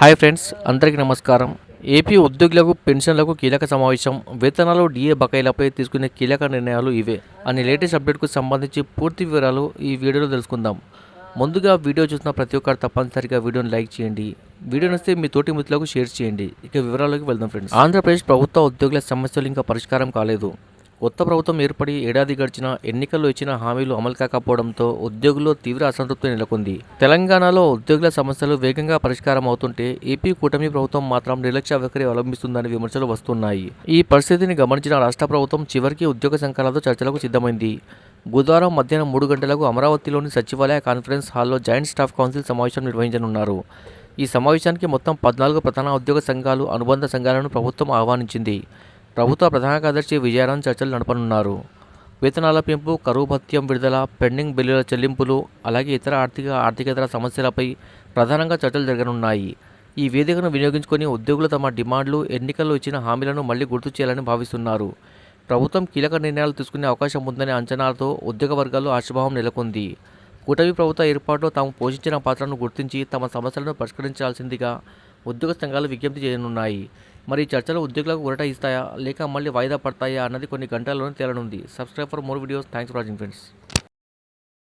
Hi friends అందరికీ నమస్కారం. AP ఉద్యోగులకు పెన్షన్లకు కీలక సమావేశం. వేతనాలు డిఏ బకాయిలపై తీసుకునే కీలక నిర్ణయాలు ఇవే అనే లేటెస్ట్ అప్డేట్కు సంబంధించి పూర్తి వివరాలు ఈ వీడియోలో తెలుసుకుందాం. ముందుగా వీడియో చూసిన ప్రతి ఒక్కరు తప్పనిసరిగా వీడియోని లైక్ చేయండి. వీడియో నస్తే మీ తోటి మిత్రులకు షేర్ చేయండి. ఇక వివరాల్లోకి వెళ్దాం ఫ్రెండ్స్. ఆంధ్రప్రదేశ్ ప్రభుత్వ ఉద్యోగుల సమస్యలు ఇంకా పరిష్కారం కాలేదు. కొత్త ప్రభుత్వం ఏర్పడి ఏడాది గడిచిన ఎన్నికల్లో ఇచ్చిన హామీలు అమలు కాకపోవడంతో ఉద్యోగుల్లో తీవ్ర అసంతృప్తి నెలకొంది. తెలంగాణలో ఉద్యోగుల సమస్యలు వేగంగా పరిష్కారం అవుతుంటే ఏపీ కూటమి ప్రభుత్వం మాత్రం నిర్లక్ష్య వైఖరి అవలంబిస్తుందని విమర్శలు వస్తున్నాయి. ఈ పరిస్థితిని గమనించిన రాష్ట్ర ప్రభుత్వం చివరికి ఉద్యోగ సంఘాలతో చర్చలకు సిద్ధమైంది. బుధవారం మధ్యాహ్నం మూడు గంటలకు అమరావతిలోని సచివాలయ కాన్ఫరెన్స్ హాల్లో జాయింట్ స్టాఫ్ కౌన్సిల్ సమావేశం నిర్వహించనున్నారు. ఈ సమావేశానికి మొత్తం పద్నాలుగు ప్రధాన ఉద్యోగ సంఘాలు అనుబంధ సంఘాలను ప్రభుత్వం ఆహ్వానించింది. ప్రభుత్వ ప్రధాన కార్యదర్శి విజయారాం చర్చలు నడపనున్నారు. వేతనాల పెంపు కరువు భత్యం విడుదల పెండింగ్ బిల్లుల చెల్లింపులు అలాగే ఇతర ఆర్థిక ఆర్థికేతర సమస్యలపై ప్రధానంగా చర్చలు జరగనున్నాయి. ఈ వేదికను వినియోగించుకొని ఉద్యోగులు తమ డిమాండ్లు ఎన్నికల్లో ఇచ్చిన హామీలను మళ్ళీ గుర్తు చేయాలని భావిస్తున్నారు. ప్రభుత్వం కీలక నిర్ణయాలు తీసుకునే అవకాశం ఉందనే అంచనాలతో ఉద్యోగ వర్గాల్లో ఆశాభావం నెలకొంది. కూటమి ప్రభుత్వ ఏర్పాటులో తాము పోషించిన పాత్రను గుర్తించి తమ సమస్యలను పరిష్కరించాల్సిందిగా ఉద్యోగ సంఘాలు విజ్ఞప్తి చేయనున్నాయి. మరి చర్చలు ఉద్యోగులకు ఉరట ఇస్తాయా? లేక మళ్ళీ వాయిదా పడతాయా? అన్నది కొన్ని గంటల్లోనే తేలనుంది. Subscribe for more videos. Thanks for watching friends.